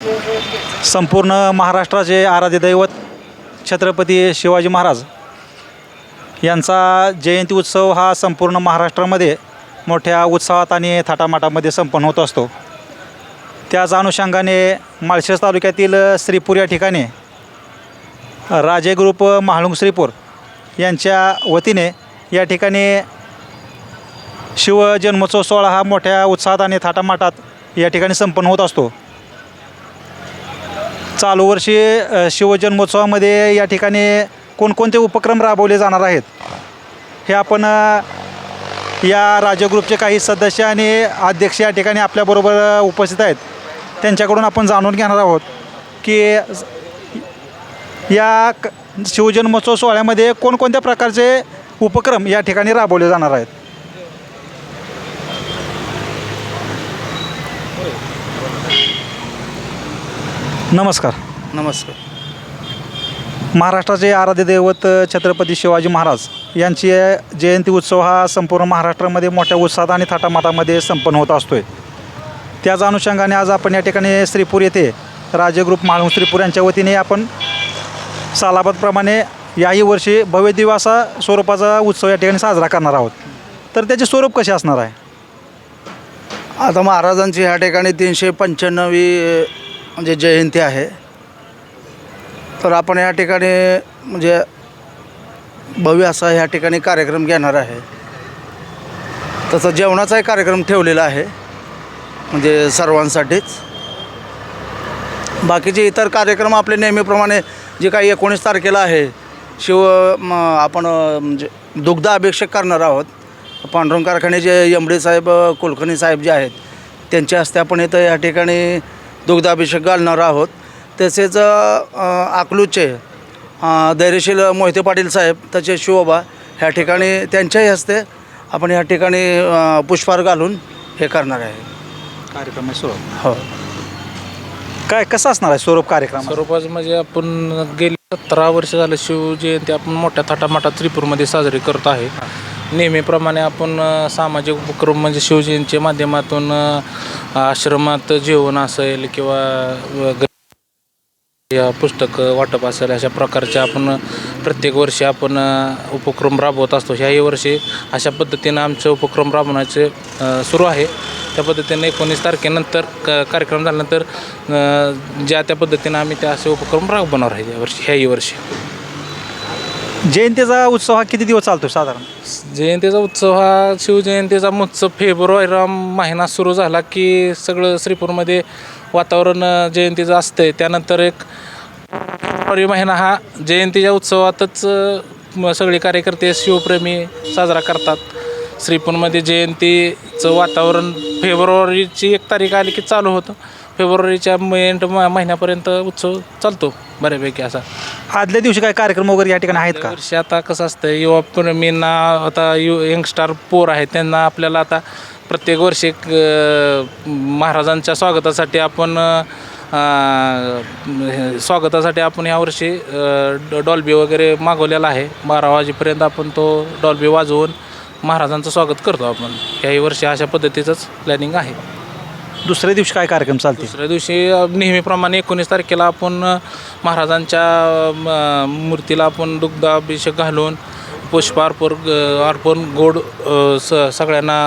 संपूर्ण महाराष्ट्राचे आराध्य दैवत छत्रपती शिवाजी महाराज यांचा जयंती उत्सव हा संपूर्ण महाराष्ट्रामध्ये मोठ्या उत्साहात आणि थाटामाटामध्ये संपन्न होत असतो. त्याच अनुषंगाने माळशेज तालुक्यातील श्रीपूर या ठिकाणी राजे ग्रुप महाळुंग श्रीपूर यांच्या वतीने या ठिकाणी शिवजन्मोत्सव सोहळा हा मोठ्या उत्साहात आणि थाटामाटात या ठिकाणी संपन्न होत असतो. चालू वर्षी अ, शिवजन्मोत्सवामध्ये या ठिकाणी कोणकोणते उपक्रम राबवले जाणार आहेत? हे आपण अ, या राज्य ग्रुपचे काही सदस्य आणि अध्यक्ष या ठिकाणी आपल्याबरोबर अ, उपस्थित आहेत. त्यांच्याकडून आपण जाणून घेणार आहोत की स- या क शिवजन्मोत्सव सोहळ्यामध्ये कोणकोणत्या प्रकारचे उपक्रम या ठिकाणी राबवले जाणार आहेत? नमस्कार. नमस्कार. महाराष्ट्राचे आराध्य दैवत छत्रपती शिवाजी महाराज यांची जयंती उत्सव हा संपूर्ण महाराष्ट्रामध्ये मोठ्या उत्साहात आणि थाटामाटामध्ये संपन्न होत असतोय. त्याच अनुषंगाने आज आपण या ठिकाणी श्रीपूर येथे राजे ग्रुप माळून श्रीपूर यांच्या वतीने आपण सालाबादप्रमाणे याही वर्षी भव्य दिवासा स्वरूपाचा उत्सव या ठिकाणी साजरा करणार आहोत. तर त्याचे स्वरूप कसे असणार आहे? आता महाराजांची ह्या ठिकाणी तीनशे पंच्याण्णवी म्हणजे जयंती आहे. तर आपण या ठिकाणी म्हणजे भव्य असा ह्या ठिकाणी कार्यक्रम घेणार आहे. तसं जेवणाचाही कार्यक्रम ठेवलेला आहे. म्हणजे सर्वांसाठीच. बाकीचे इतर कार्यक्रम आपले नेहमीप्रमाणे जे काही एकोणीस तारखेला आहे शिव आपण म्हणजे दुग्ध अभिषेक करणार आहोत. पांडुरंग कारखान्याचे जे यमडी साहेब कुलकर्णी साहेब जे आहेत त्यांच्या हस्ते आपण इथं या ठिकाणी दुग्धाभिषेक घालणार आहोत. तसेच अ, धैर्यशील मोहिते पाटील साहेब तसे शिवबा ह्या ठिकाणी त्यांच्याही हस्ते आपण या ठिकाणी पुष्पहार घालून हे करणार आहे. कार्यक्रम स्वरूप. हो. काय कसं असणार आहे स्वरूप कार्यक्रम? स्वरूपाचं म्हणजे आपण गेली सतरा वर्ष झालं शिवजयंती आपण मोठ्या थाटामाटात त्रिपूरमध्ये साजरी करत आहे. नेहमीप्रमाणे आपण सामाजिक उपक्रम म्हणजे शिवजयंतीच्या माध्यमातून आश्रमात जेवण असेल किंवा पुस्तकं या वाटप असेल अशा प्रकारचे आपण प्रत्येक वर्षी आपण उपक्रम राबवत असतो. ह्याही वर्षी अशा पद्धतीनं आमचे उपक्रम राबवण्याचे सुरू आहे. त्या पद्धतीने एकोणीस तारखेनंतर क कार्यक्रम झाल्यानंतर ज्या त्या पद्धतीनं आम्ही त्या असे उपक्रम राबवणार आहे यावर्षी ह्याही वर्षी. जयंतीचा उत्सव हा किती दिवस चालतो साधारण? जयंतीचा उत्सव हा शिवजयंतीचा महोत्सव फेब्रुवारी महिना सुरू झाला की सगळं श्रीपूरमध्ये वातावरण जयंतीचं असतंय. त्यानंतर एक फेब्रुवारी महिना हा जयंतीच्या उत्सवातच सगळे कार्यकर्ते शिवप्रेमी साजरा करतात. श्रीपूरमध्ये जयंतीचं वातावरण फेब्रुवारीची एक तारीख आली की चालू होतं. फेब्रुवारीच्या एंड महिन्यापर्यंत उत्सव चालतो बऱ्यापैकी असा. आदल्या दिवशी काय कार्यक्रम वगैरे या ठिकाणी आहेत का? वर्षी आता कसं असतं युवा प्रेमींना आता यु यंगस्टार पोर आहेत त्यांना आपल्याला आता प्रत्येक वर्षी एक अ, महाराजांच्या स्वागतासाठी आपण अ, हे, स्वागतासाठी आपण यावर्षी अ, ड- डॉल्बी वगैरे मागवलेला आहे. बारा वाजेपर्यंत आपण तो डॉल्बी वाजवून महाराजांचं स्वागत करतो आपण. याही वर्षी अशा पद्धतीचंच प्लॅनिंग आहे. दुसऱ्या दिवशी काय कार्यक्रम चालतील दुसऱ्या दिवशी नेहमीप्रमाणे एकोणीस तारखेला आपण महाराजांच्या म, मूर्तीला आपण दुग्धाभिषेक घालून पुष्प अर्पण अर्पण गोड अ, स सगळ्यांना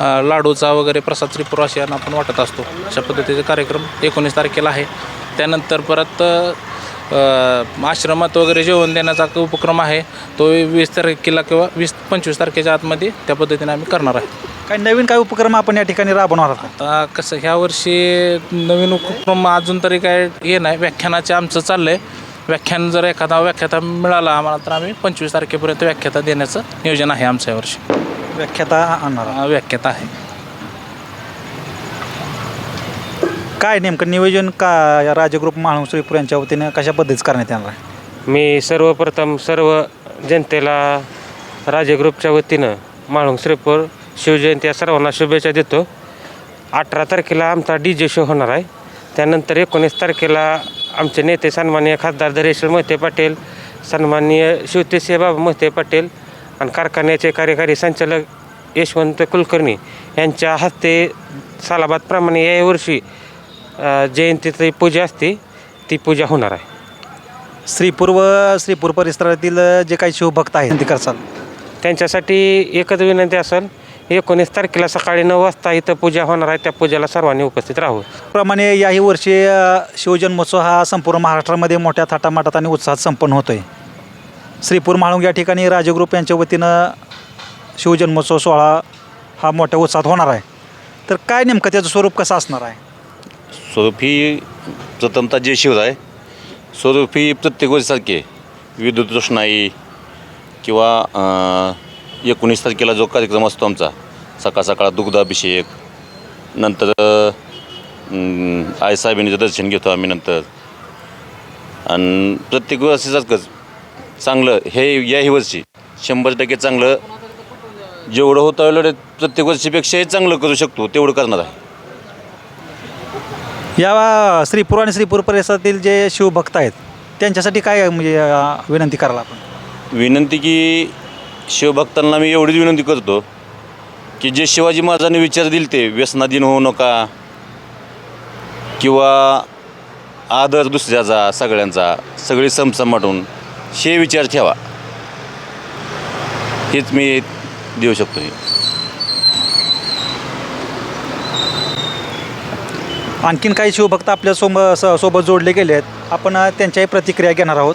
अ, लाडूचा वगैरे प्रसाद त्रिपुराशियांना आपण वाटत असतो. अशा पद्धतीचे कार्यक्रम एकोणीस तारखेला आहे. त्यानंतर परत अ, आश्रमात वगैरे जेवण देण्याचा उपक्रम आहे. तो वीस तारखेला किंवा वीस पंचवीस तारखेच्या आतमध्ये त्या पद्धतीने आम्ही करणार आहे. काय नवीन काय उपक्रम आपण या ठिकाणी राबवणार आहोत? आता कसं ह्या वर्षी नवीन उपक्रम अजून तरी काय हे नाही. व्याख्यानाचे आमचं चाललं आहे व्याख्यान जर एखादा व्याख्याता मिळाला आम्हाला तर आम्ही पंचवीस तारखेपर्यंत व्याख्याता देण्याचं नियोजन आहे आमचं यावर्षी व्याख्याता आणणार व्याख्याता आहे. काय नेमकं नियोजन का या राजग्रुप महाळुंग श्रीपूर यांच्या वतीनं कशा पद्धतीचं करण्यात येणार आहे? मी सर्वप्रथम सर्व जनतेला राजे ग्रुपच्या वतीनं माळुंग श्रीपूर शिवजयंती या सर्वांना शुभेच्छा देतो. अठरा तारखेला आमचा डी जे शो होणार आहे. त्यानंतर एकोणीस तारखेला आमचे नेते सन्माननीय खासदार धरेश्वर मोहिते पाटील सन्माननीय शिवतेसिंह बाबा मोहिते पाटील आणि कारखान्याचे कार्यकारी संचालक यशवंत कुलकर्णी यांच्या हस्ते सालाबादप्रमाणे यावर्षी अ, जयंतीची पूजा असते ती पूजा होणार आहे. श्रीपूर व श्रीपूर परिसरातील जे काही शिवभक्त आहेत ते करसाल त्यांच्यासाठी एकच विनंती असेल एकोणीस तारखेला सकाळी नऊ वाजता इथं पूजा होणार आहे त्या पूजेला सर्वांनी उपस्थित राहावं. प्रमाणे याही वर्षी अ, शिवजन्मोत्सव हा संपूर्ण महाराष्ट्रामध्ये मोठ्या थाटामाटात आणि उत्साहात संपन्न होतो आहे श्रीपूर म्हाळुंग या ठिकाणी राजग्रुप यांच्या वतीनं शिवजन्मोत्सव सोहळा हा मोठ्या उत्साहात होणार आहे. तर काय नेमकं त्याचं स्वरूप कसं असणार आहे? स्वरूपी ही प्रथमतः जय शिवराय. स्वरूप प्रत्येक वर्षीसारखी आहे. विद्युत रोषणाई किंवा एकोणीस तारखेला जो कार्यक्रम असतो आमचा सकाळ सकाळ दुग्धाभिषेक नंतर अं, आईसाहेबांचं दर्शन घेतो आम्ही नंतर. आणि प्रत्येक वर्षीसारखंच चांगलं हे याही वर्षी शंभर टक्के चांगलं जेवढं होतं एवढं प्रत्येक वर्षीपेक्षाही चांगलं करू शकतो तेवढं करणार आहे. या श्रीपूर आणि श्रीपूर परिसरातील जे शिवभक्त आहेत त्यांच्यासाठी काय म्हणजे अ, विनंती करायला आपण? विनंती की शिवभक्तांना मी एवढीच विनंती करतो की जे शिवाजी महाराजांनी विचार दिले ते व्यसनाधीन होऊ नका किंवा आदर दुसऱ्याचा सगळ्यांचा सगळी समसमाटून हे विचार ठेवा. हेच मी देऊ शकतो. हे आणखीन काही शिवभक्त आपल्या सोब स- सोबत जोडले गेले आहेत. आपण अ, त्यांच्याही प्रतिक्रिया घेणार आहोत.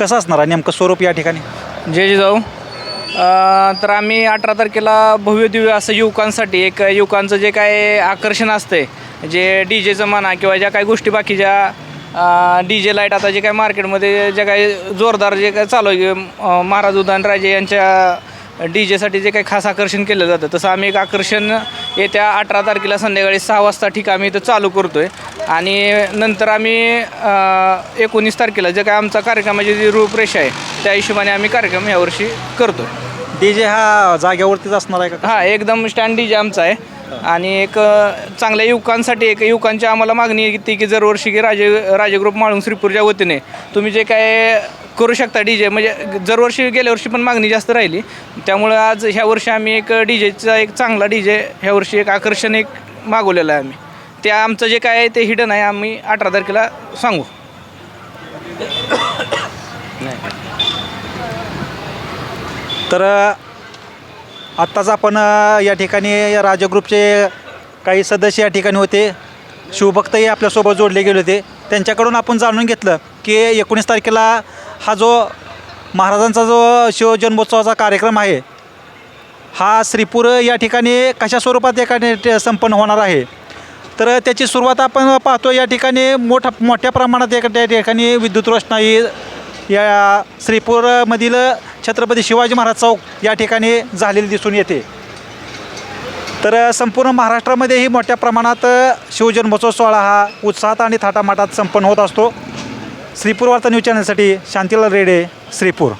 कसं असणार आहे नेमकं स्वरूप या ठिकाणी? जय जिजाऊ. अ, तर आम्ही अठरा तारखेला भव्य दिव्य असं युवकांसाठी एक युवकांचं जे काय आकर्षण असते जे डी जेचं म्हणा किंवा ज्या काही गोष्टी बाकीच्या डी जे लाइट आता जे काय मार्केटमध्ये जे काही जोरदार जे काय चालू आहे अ, महाराज उदयनराजे यांच्या डी जेसाठी जे काही खास आकर्षण केलं जातं तसं आम्ही एक आकर्षण येत्या अठरा तारखेला संध्याकाळी सहा वाजता ठीक आम्ही इथं चालू करतो आहे आणि नंतर आम्ही एकोणीस तारखेला जे काय आमचा कार्यक्रमाची जी रूपरेषा आहे त्या हिशोबाने आम्ही कार्यक्रम यावर्षी करतो डी जे हा जाग्यावरतीच असणार आहे का? हां एकदम स्टँड डी जे आमचा आहे. आणि एक चांगल्या युवकांसाठी एक युवकांची आम्हाला मागणी येते की दरवर्षी की राजे राजे ग्रुप माळून श्रीपूरच्या वतीने तुम्ही जे काय करू शकता डी जे. म्हणजे दरवर्षी गेल्या वर्षी पण मागणी जास्त राहिली. त्यामुळं आज ह्या वर्षी आम्ही एक डी जेचा एक चांगला डी जे ह्या वर्षी एक आकर्षण एक मागवलेलं आहे आम्ही. ते आमचं जे काय आहे ते हिडन आहे आम्ही अठरा तारखेला सांगू. तर आत्ताच आपण या ठिकाणी या राजग्रुपचे काही सदस्य या ठिकाणी होते. शिवभक्तही आपल्यासोबत जोडले गेले होते. त्यांच्याकडून आपण जाणून घेतलं की एकोणीस तारखेला हा जो महाराजांचा जो शिवजन्मोत्सवाचा कार्यक्रम आहे हा श्रीपूर या ठिकाणी कशा स्वरूपात एका संपन्न होणार आहे? तर त्याची सुरुवात आपण पाहतो या ठिकाणी मोठा मोठ्या प्रमाणात एका त्या ठिकाणी विद्युत रोषणाई या श्रीपूरमधील छत्रपती शिवाजी महाराज चौक या ठिकाणी झालेली दिसून येते. तर संपूर्ण महाराष्ट्रामध्येही मोठ्या प्रमाणात शिवजन्मोत्सव सोहळा हा उत्साहात आणि थाटामाटात संपन्न होत असतो. श्रीपूर वार्ता न्यूज चॅनलसाठी शांतीलाल रेडे श्रीपूर.